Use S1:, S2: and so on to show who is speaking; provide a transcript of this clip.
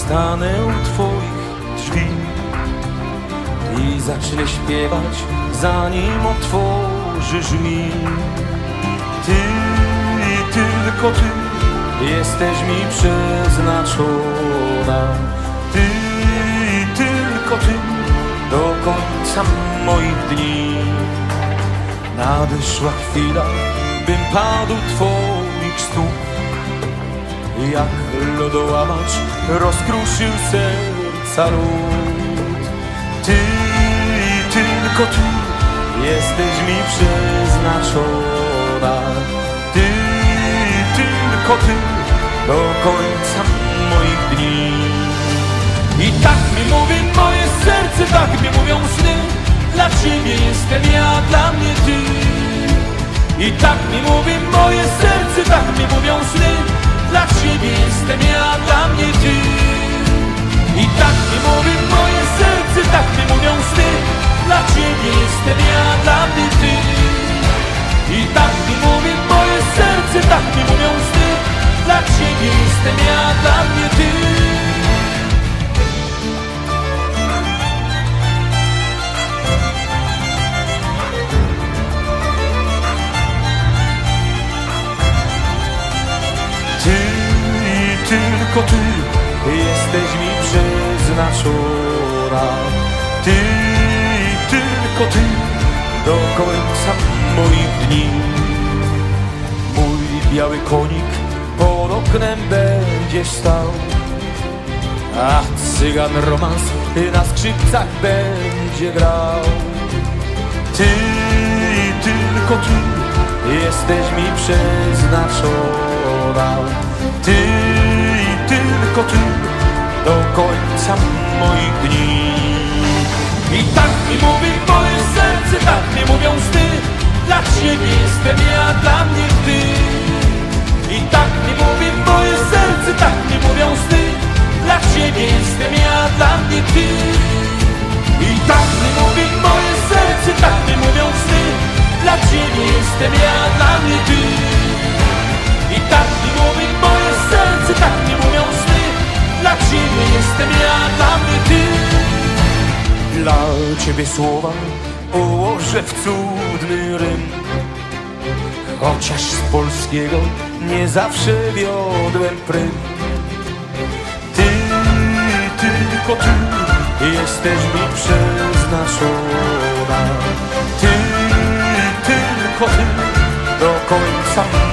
S1: stanę u Twoich drzwi i zacznę śpiewać, zanim otworzysz mi. Ty i tylko Ty jesteś mi przeznaczona. Ty i tylko Ty do końca moich dni. Nadeszła chwila, bym padł stóp jak lodołamacz rozkruszył serca lód. Ty i tylko Ty jesteś mi przeznaczona. Ty i tylko Ty do końca moich dni. I tak mi mówi moje serce, tak mi mówią sny Dla Ciebie jestem ja, dla mnie Ty I tak mi mówi moje serce, tak mi mówią sny Dla Ciebie jestem ja, dla mnie Ty. I tak mi mówi tylko Ty jesteś mi przeznaczona. Ty i tylko Ty do końca moich dni. Mój biały konik pod oknem będzie stał, a cygan romans na skrzypcach będzie grał. Ty i tylko Ty jesteś mi przeznaczona. Ty tylko Ty do końca moich dni. I tak mi mówi moje serce, tak mi mówią sny. Dla Ciebie jestem ja, dla mnie Ty. I tak mi mówi moje serce, tak mi mówią sny. Dla Ciebie jestem ja, dla mnie Ty. I tak mi jestem ja, dla Ty. Dla Ciebie słowa ułożę w cudny rym. Chociaż z polskiego nie zawsze wiodłem prym. Ty, tylko Ty jesteś mi przeznaczona. Ty, tylko Ty do końca